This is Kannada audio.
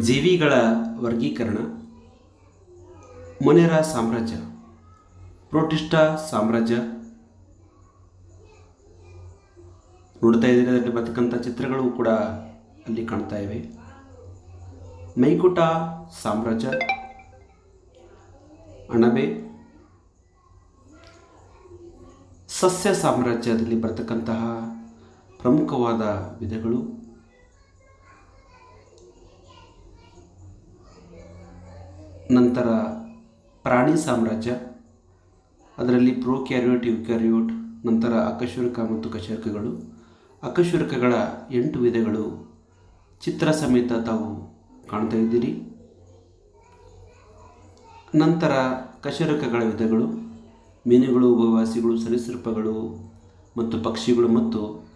ಜೀವಿಗಳ ವರ್ಗೀಕರಣ ಮೊನೆರ ಸಾಮ್ರಾಜ್ಯ ಪ್ರೋಟಿಸ್ಟ ಸಾಮ್ರಾಜ್ಯ. ನೋಡ್ತಾ ಇದ್ದೀರಿ, ಅದರಲ್ಲಿ ಬರ್ತಕ್ಕಂಥ ಚಿತ್ರಗಳು ಕೂಡ ಅಲ್ಲಿ ಕಾಣ್ತಾ ಇವೆ. ಮೈಕುಟ ಸಾಮ್ರಾಜ್ಯ, ಅಣಬೆ. ಸಸ್ಯ ಸಾಮ್ರಾಜ್ಯದಲ್ಲಿ ಬರ್ತಕ್ಕಂತಹ ಪ್ರಮುಖವಾದ ವಿಧಗಳು ನಂತರ ಪ್ರಾಣಿ ಸಾಮ್ರಾಜ್ಯ, ಅದರಲ್ಲಿ ಪ್ರೋಕ್ಯಾರಿಯೋಟ್ ಯುಕ್ಯಾರಿಯೋಟ್, ನಂತರ ಅಕಶುರಕ ಮತ್ತು ಕಶೇರುಕಗಳು. ಅಕಶುರಕಗಳ ಎಂಟು ವಿಧಗಳು ಚಿತ್ರ ಸಮೇತ ತಾವು ಕಾಣ್ತಾ ಇದ್ದೀರಿ. ನಂತರ ಕಶರಕಗಳ ವಿಧಗಳು, ಮೀನುಗಳು, ಉಪವಾಸಿಗಳು, ಸರೀಸೃಪಗಳು ಮತ್ತು ಪಕ್ಷಿಗಳು ಮತ್ತು